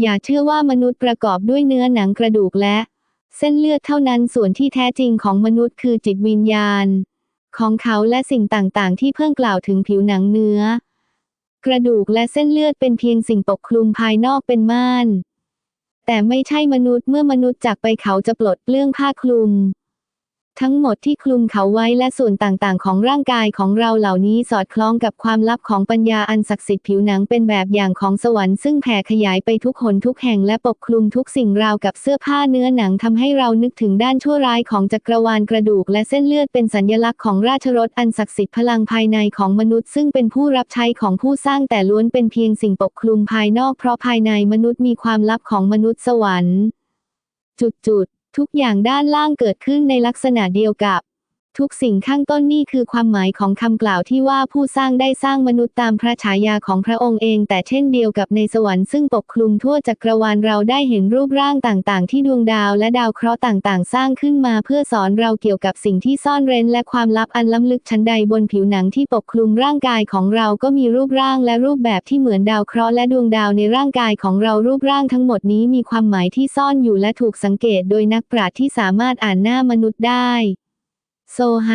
อย่าเชื่อว่ามนุษย์ประกอบด้วยเนื้อหนังกระดูกและ เส้นเลือดเท่านั้นส่วนที่แท้จริงของมนุษย์คือจิตวิญญาณ ของเขาและสิ่งต่างๆ ที่เพิ่งกล่าวถึงผิวหนังเนื้อ กระดูกและเส้นเลือดเป็นเพียงสิ่งปกคลุมภายนอกเป็นม่าน แต่ไม่ใช่มนุษย์เมื่อมนุษย์จากไปเขาจะปลดเปลื้องผ้าคลุม ทั้งหมดที่คลุมเขาไว้และส่วนต่างๆ ของร่างกายของเราเหล่านี้สอดคล้องกับความลับของปัญญาอันศักดิ์สิทธิ์ผิวหนังเป็นแบบอย่างของสวรรค์ซึ่งแผ่ขยายไปทุกหนทุกแห่งและปกคลุมทุกสิ่งราวกับเสื้อผ้าเนื้อหนังทำให้เรานึกถึงด้านชั่วร้ายของจักรวาลกระดูก และเส้นเลือดเป็นสัญลักษณ์ของราชรถอันศักดิ์สิทธิ์พลังภายในของมนุษย์ ซึ่งเป็นผู้รับใช้ของผู้สร้างแต่ล้วนเป็นเพียงสิ่งปกคลุมภายนอกเพราะภายในมนุษย์มีความลับของมนุษย์สวรรค์ จุดๆ ทุกอย่างด้านล่างเกิดขึ้นในลักษณะเดียวกับ ทุกสิ่งข้างต้นนี่คือความหมายของคำกล่าวที่ว่าผู้สร้างได้สร้างมนุษย์ตามพระฉายาของพระองค์เอง แต่เช่นเดียวกับในสวรรค์ซึ่งปกคลุมทั่วจักรวาลเราได้เห็นรูปร่างต่างๆ ที่ดวงดาวและดาวเคราะห์ต่างๆ สร้างขึ้นมาเพื่อสอนเราเกี่ยวกับสิ่งที่ซ่อนเร้น และความลับอันล้ำลึกชั้นใดบนผิวหนังที่ปกคลุมร่างกายของเราก็มีรูปร่างและรูปแบบที่เหมือนดาวเคราะห์และดวงดาวในร่างกายของเรารูปร่างทั้งหมดนี้มีความหมายที่ซ่อนอยู่และถูกสังเกต โดยนักปราชญ์ที่สามารถอ่านหน้ามนุษย์ได้ โซฮา